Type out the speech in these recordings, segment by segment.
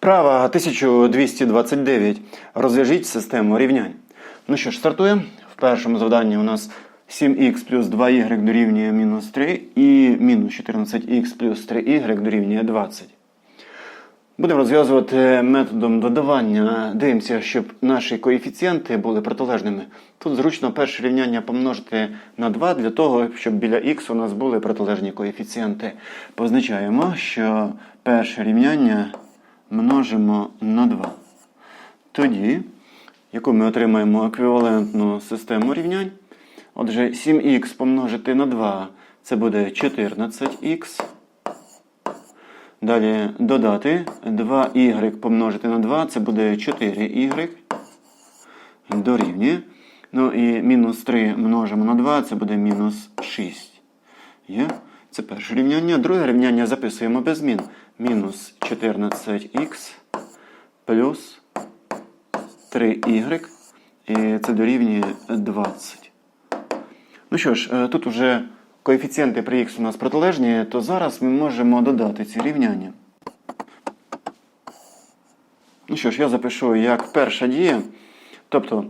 Вправа 1229. Розв'яжіть систему рівнянь. Ну що ж, стартуємо. В першому завданні у нас 7х плюс 2y дорівнює мінус 3 і мінус 14х плюс 3y дорівнює 20. Будемо розв'язувати методом додавання. Дивимося, щоб наші коефіцієнти були протилежними. Тут зручно перше рівняння помножити на 2 для того, щоб біля х у нас були протилежні коефіцієнти. Позначаємо, що перше рівняння множимо на 2. Тоді, яку ми отримаємо еквівалентну систему рівнянь. Отже, 7х помножити на 2 це буде 14х. Далі додати 2y помножити на 2, це буде 4y. Дорівнює. Ну і мінус 3 множимо на 2, це буде мінус 6. Є? Це перше рівняння. Друге рівняння записуємо без змін. Мінус 14х плюс 3y. І це дорівнює 20. Ну що ж, е, тут вже коефіцієнти при х у нас протилежні, то зараз ми можемо додати ці рівняння. Ну що ж, я запишу як перша дія. Тобто,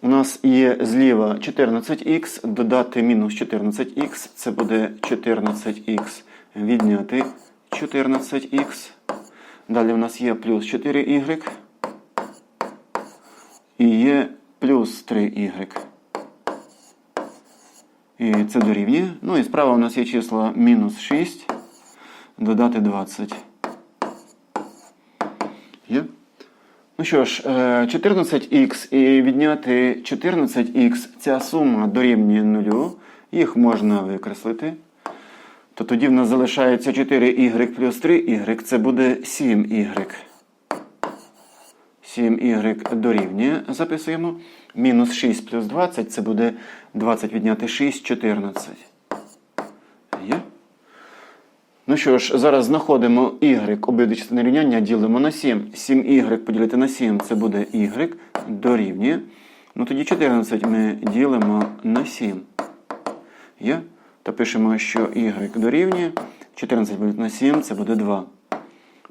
у нас є зліва 14х, додати мінус 14х, це буде 14х відняти 14х. Далі у нас є плюс 4y і є плюс 3y. І це дорівнює. Ну і справа у нас є числа мінус 6, додати 20. Є? Ну що ж, 14х і відняти 14х, ця сума дорівнює 0. Їх можна викреслити. То тоді в нас залишається 4y плюс 3y, це буде 7y. 7y дорівнює, записуємо. Мінус 6 плюс 20, це буде 20 відняти 6, 14. Є? Ну що ж, зараз знаходимо y, обидві частини рівняння ділимо на 7. 7y поділити на 7, це буде y дорівнює. Ну тоді 14 ми ділимо на 7. Є? То пишемо, що y дорівнює. 14 поділити на 7, це буде 2.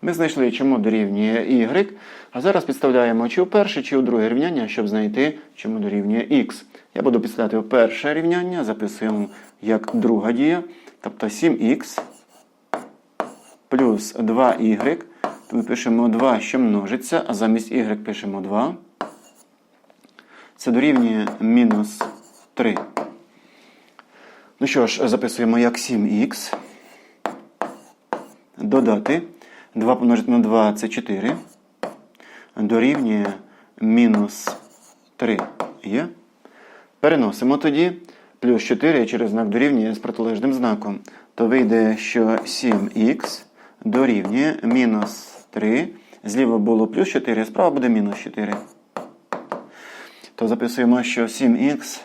Ми знайшли, чому дорівнює y. А зараз підставляємо чи у перше, чи у друге рівняння, щоб знайти, чому дорівнює x. Я буду підставляти у перше рівняння, записуємо як друга дія. Тобто 7х плюс 2y. То ми пишемо 2, що множиться, а замість y пишемо 2. Це дорівнює мінус 3. Ну що ж, записуємо як 7х. Додати. 2 помножити на 2 це 4. Дорівнює мінус 3 є. Переносимо тоді. Плюс 4 через знак дорівнює з протилежним знаком. То вийде, що 7х дорівнює мінус 3. Зліва було плюс 4, справа буде мінус 4. То записуємо, що 7х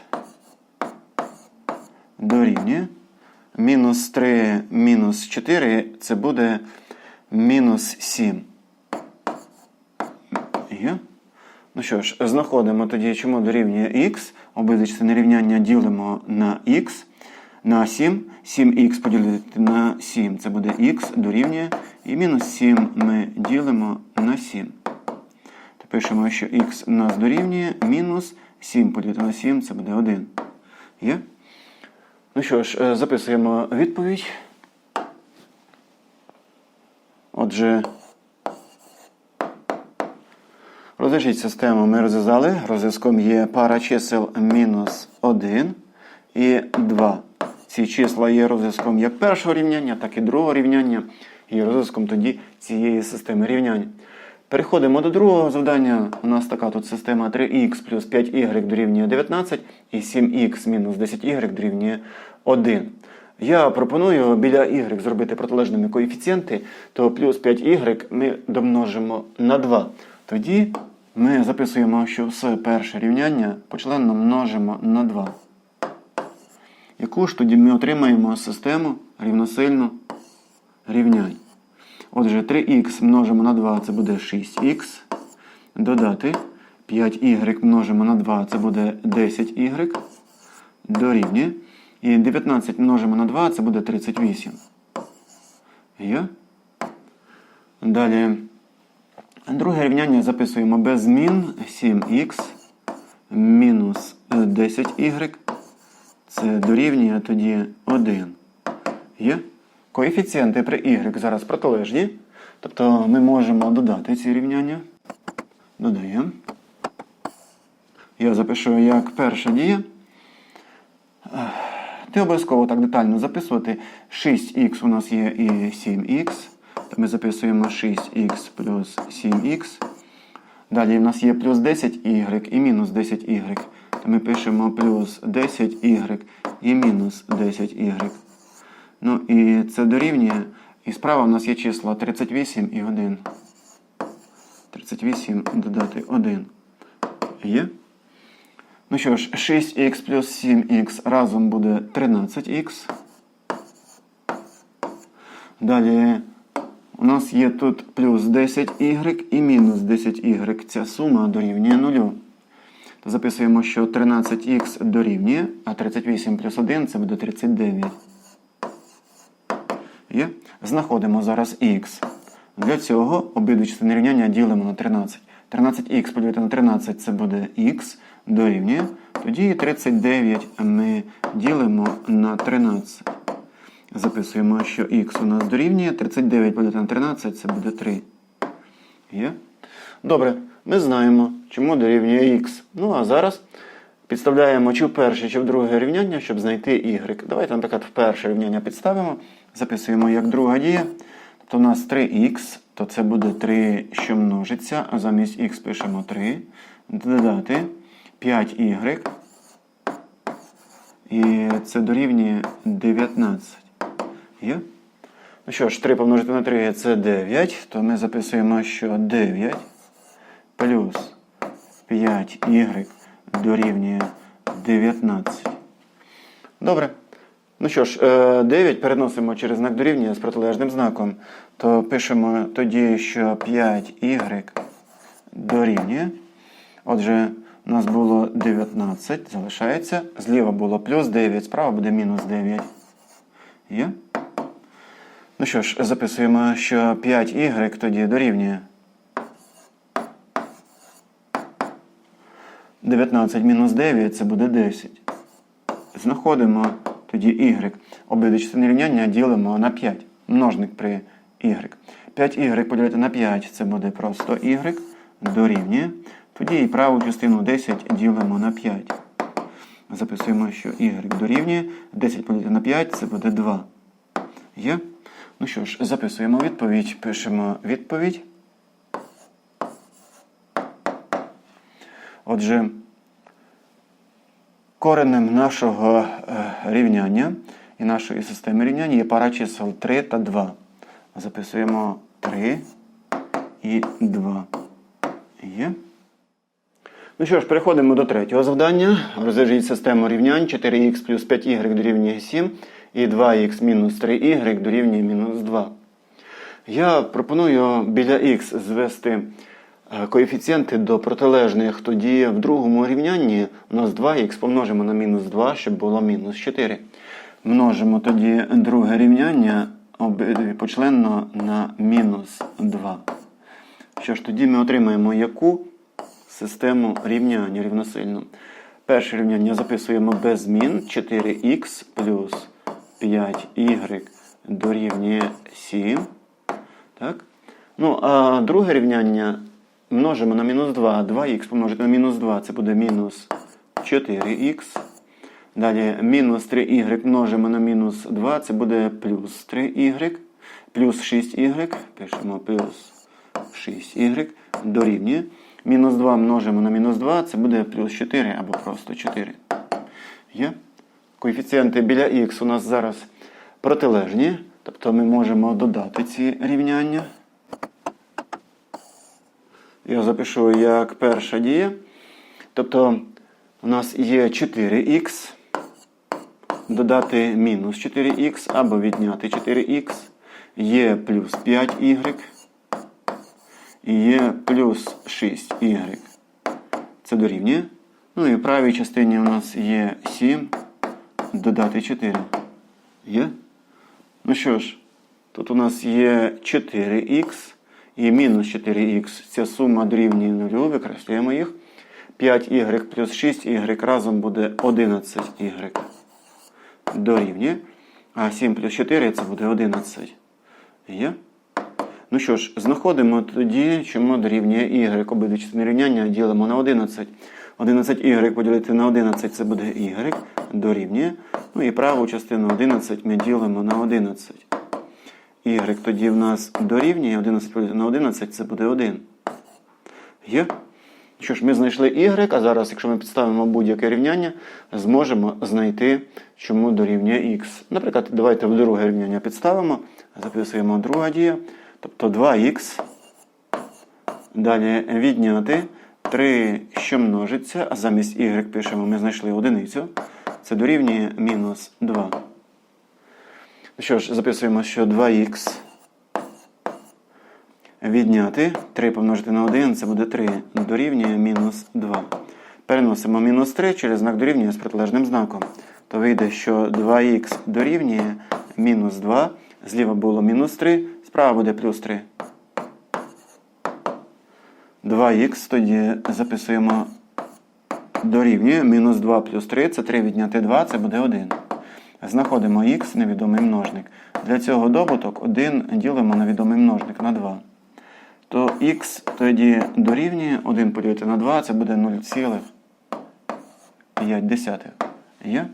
дорівнює. Мінус 3 мінус 4 це буде мінус 7. Є? Ну що ж, знаходимо тоді, чому дорівнює х. Обидві частини рівняння ділимо на х. На 7. 7х поділити на 7, це буде х дорівнює. І мінус 7 ми ділимо на 7. То пишемо, що х нас дорівнює мінус 7 поділити на 7, це буде 1. Є? Ну що ж, записуємо відповідь. Отже, розв'яжіть систему ми розв'язали. Розв'язком є пара чисел мінус 1 і 2. Ці числа є розв'язком як першого рівняння, так і другого рівняння. І розв'язком тоді цієї системи рівнянь. Переходимо до другого завдання. У нас така тут система 3х плюс 5y дорівнює 19 і 7х мінус 10y дорівнює 1. Я пропоную біля y зробити протилежними коефіцієнти, то плюс 5y ми домножимо на 2. Тоді ми записуємо, що все перше рівняння почленно множимо на 2. Яку ж тоді ми отримаємо систему рівносильну рівнянь. Отже, 3х множимо на 2, це буде 6х. Додати 5y множимо на 2, це буде 10y. Дорівнює. І 19 множимо на 2, це буде 38. Є? Далі Друге рівняння записуємо без змін 7х мінус 10y. Це дорівнює тоді 1. Є? Коефіцієнти при y зараз протилежні. Тобто ми можемо додати ці рівняння. Додаємо. Я запишу як перша дія. Ти обов'язково так детально записувати. 6х у нас є і 7х. То ми записуємо 6х плюс 7х. Далі в нас є плюс 10y і мінус 10y. То ми пишемо плюс 10y і мінус 10y. Ну і це дорівнює. І справа в нас є числа 38 і 1. 38 додати 1. Є? Ну що ж, 6х плюс 7х разом буде 13х. Далі у нас є тут плюс 10y і мінус 10y. Ця сума дорівнює 0. То записуємо, що 13х дорівнює, а 38 плюс 1 це буде 39. Є? Знаходимо зараз х. Для цього обидві частини рівняння ділимо на 13. 13х поділити на 13 це буде х дорівнює. Тоді 39 ми ділимо на 13. Записуємо, що х у нас дорівнює. 39 поділити на 13 це буде 3. Є? Добре, ми знаємо, чому дорівнює х. Ну а зараз підставляємо чи в перше, чи в друге рівняння, щоб знайти y. Давайте, наприклад, в перше рівняння підставимо. Записуємо як друга дія. Тобто у нас 3х, то це буде 3, що множиться, а замість х пишемо 3. Додати 5y. І це дорівнює 19. Є? Ну що ж, 3 помножити на 3 це 9, то ми записуємо, що 9 плюс 5y дорівнює 19. Добре. Ну що ж, 9 переносимо через знак дорівнює з протилежним знаком. То пишемо тоді, що 5y дорівнює. Отже, у нас було 19, залишається. Зліва було плюс 9, справа буде мінус 9. Є? Ну що ж, записуємо, що 5y тоді дорівнює. 19 мінус 9 це буде 10. Знаходимо тоді y. Обидві частини рівняння ділимо на 5. Множник при y. 5y поділити на 5 це буде просто y дорівнює. Тоді і праву частину 10 ділимо на 5. Записуємо, що y дорівнює. 10 поділити на 5 це буде 2. Є? Ну що ж, записуємо відповідь. Пишемо відповідь. Отже, коренем нашого е, рівняння і нашої системи рівнянь є пара чисел 3 та 2. Записуємо 3 і 2. Є. Ну що ж, переходимо до третього завдання. Розв'яжіть систему рівнянь 4х плюс 5y дорівнює 7 і 2х мінус 3y дорівнює мінус 2. Я пропоную біля х звести коефіцієнти до протилежних. Тоді в другому рівнянні у нас 2х помножимо на мінус 2, щоб було мінус 4. Множимо тоді друге рівняння обидві почленно на мінус 2. Що ж, тоді ми отримаємо яку систему рівняння рівносильну. Перше рівняння записуємо без змін 4х плюс 5y дорівнює 7. Так? Ну, а друге рівняння множимо на мінус 2. 2х помножити на мінус 2 це буде мінус 4х. Далі мінус 3y множимо на мінус 2, це буде плюс 3y. Плюс 6y. Пишемо плюс 6y дорівнює. Мінус 2 множимо на мінус 2, це буде плюс 4 або просто 4. Є? Коефіцієнти біля х у нас зараз протилежні. Тобто ми можемо додати ці рівняння. Я запишу як перша дія. Тобто у нас є 4х, додати мінус 4х або відняти 4х, є плюс 5y і є плюс 6y. Це дорівнює. Ну і в правій частині у нас є 7, додати 4. Є? Ну що ж, тут у нас є 4х і мінус 4х. Ця сума дорівнює 0, викреслюємо їх. 5y плюс 6y разом буде 11y дорівнює. А 7 плюс 4 це буде 11. Є? Ну що ж, знаходимо тоді, чому дорівнює y. Обидві частини рівняння ділимо на 11. 11y поділити на 11 це буде y дорівнює. Ну і праву частину 11 ми ділимо на 11. Y тоді в нас дорівнює 11 на 11 це буде 1. Є? Що ж, ми знайшли y, а зараз, якщо ми підставимо будь-яке рівняння, зможемо знайти, чому дорівнює x. Наприклад, давайте в друге рівняння підставимо, записуємо друга дія. Тобто 2х. Далі відняти 3, що множиться, а замість y пишемо, ми знайшли одиницю. Це дорівнює мінус 2. Що ж, записуємо, що 2х відняти 3 помножити на 1, це буде 3, дорівнює мінус 2. Переносимо мінус 3 через знак дорівнює з протилежним знаком. То вийде, що 2х дорівнює мінус 2. Зліва було мінус 3, справа буде плюс 3. 2х тоді записуємо дорівнює мінус 2 плюс 3, це 3 відняти 2, це буде 1. Знаходимо х, невідомий множник. Для цього добуток 1 ділимо на відомий множник на 2. То х тоді дорівнює 1 поділити на 2, це буде 0,5. Є?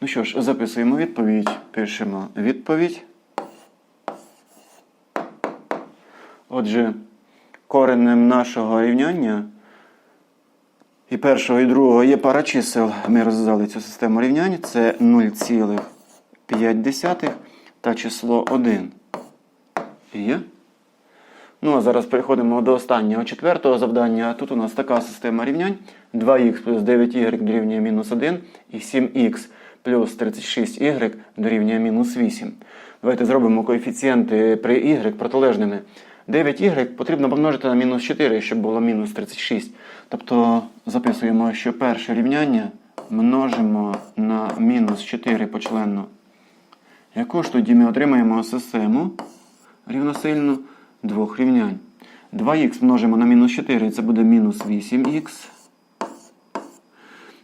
Ну що ж, записуємо відповідь. Пишемо відповідь. Отже, коренем нашого рівняння і першого, і другого є пара чисел. Ми розв'язали цю систему рівнянь. Це 0,5 та число 1. Є? Ну, а зараз переходимо до останнього четвертого завдання. Тут у нас така система рівнянь. 2х плюс 9y дорівнює мінус 1 і 7х плюс 36y дорівнює мінус 8. Давайте зробимо коефіцієнти при y протилежними. 9y потрібно помножити на мінус 4, щоб було мінус 36. Тобто записуємо, що перше рівняння множимо на мінус 4 почленно. Яку ж тоді ми отримаємо систему рівносильну двох рівнянь. 2х множимо на мінус 4, це буде мінус 8х.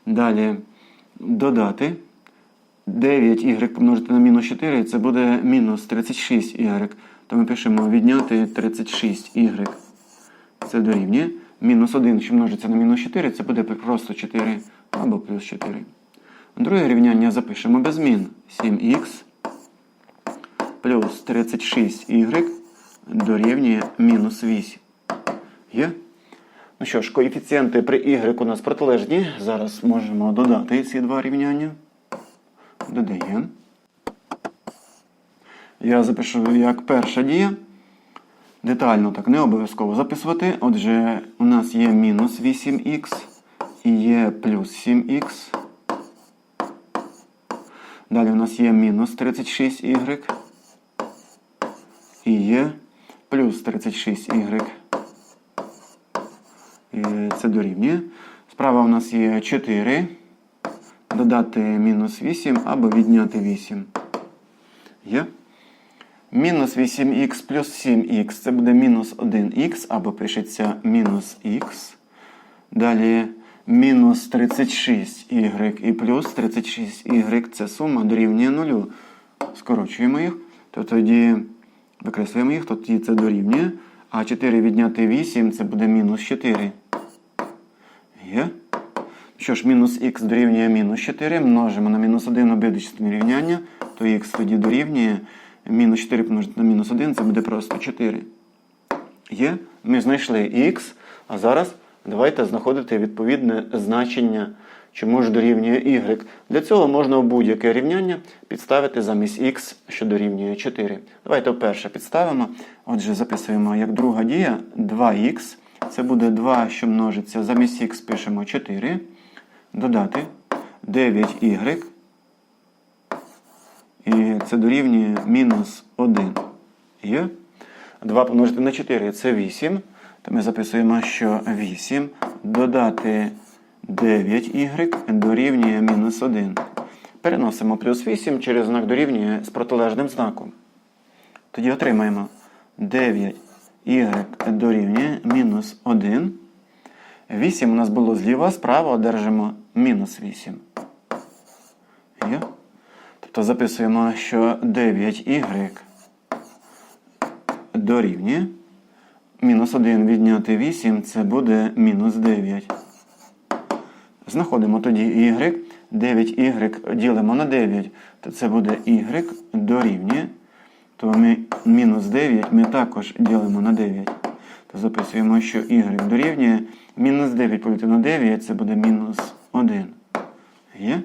Далі додати 9y помножити на мінус 4, це буде мінус 36y. То ми пишемо відняти 36y. Це дорівнює. Мінус 1, що множиться на мінус 4, це буде просто 4 або плюс 4. Друге рівняння запишемо без змін. 7х плюс 36y дорівнює мінус 8. Є? Ну що ж, коефіцієнти при y у нас протилежні. Зараз можемо додати ці два рівняння. Додаємо. Я запишу як перша дія. Детально так не обов'язково записувати. Отже, у нас є мінус 8х і є плюс 7х. Далі у нас є мінус 36y. І є плюс 36y. І це дорівнює. Справа у нас є 4. Додати мінус 8 або відняти 8. Є? Мінус 8х плюс 7х це буде мінус 1х, або пишеться мінус х. Далі мінус 36y і плюс 36y це сума дорівнює 0. Скорочуємо їх. То тоді викреслюємо їх, тоді це дорівнює. А 4 відняти 8 це буде мінус 4. Є? Що ж, мінус х дорівнює мінус 4. Множимо на мінус 1 обидві рівняння, то х тоді дорівнює. Мінус 4 помножити на мінус 1, це буде просто 4. Є? Ми знайшли х, а зараз давайте знаходити відповідне значення, чому ж дорівнює y. Для цього можна будь-яке рівняння підставити замість х, що дорівнює 4. Давайте вперше підставимо. Отже, записуємо як друга дія 2х. Це буде 2, що множиться. Замість х пишемо 4. Додати 9y. І це дорівнює мінус 1. Є? 2 помножити на 4 це 8. То ми записуємо, що 8 додати 9y дорівнює мінус 1. Переносимо плюс 8 через знак дорівнює з протилежним знаком. Тоді отримаємо 9y y дорівнює мінус 1. 8 у нас було зліва, справа одержимо мінус 8. Є? Тобто записуємо, що 9y дорівнює. Мінус 1 відняти 8 це буде мінус 9. Знаходимо тоді y. 9y ділимо на 9, то це буде y дорівнює. То ми мінус 9 ми також ділимо на 9. То записуємо, що y дорівнює. Мінус 9 поділити на 9 це буде мінус 1. Є?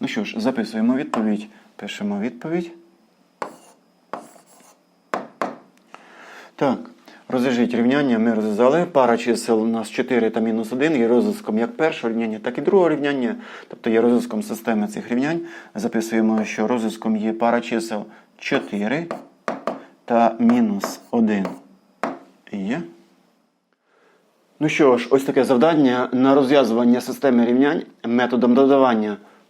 Ну що ж, записуємо відповідь. Пишемо відповідь. Так, розв'яжіть рівняння. Ми розв'язали. Пара чисел у нас 4 та мінус 1 є розв'язком як першого рівняння, так і другого рівняння. Тобто є розв'язком системи цих рівнянь. Записуємо, що розв'язком є пара чисел 4 та мінус 1. Є. Ну що ж, ось таке завдання на розв'язування системи рівнянь методом додавання.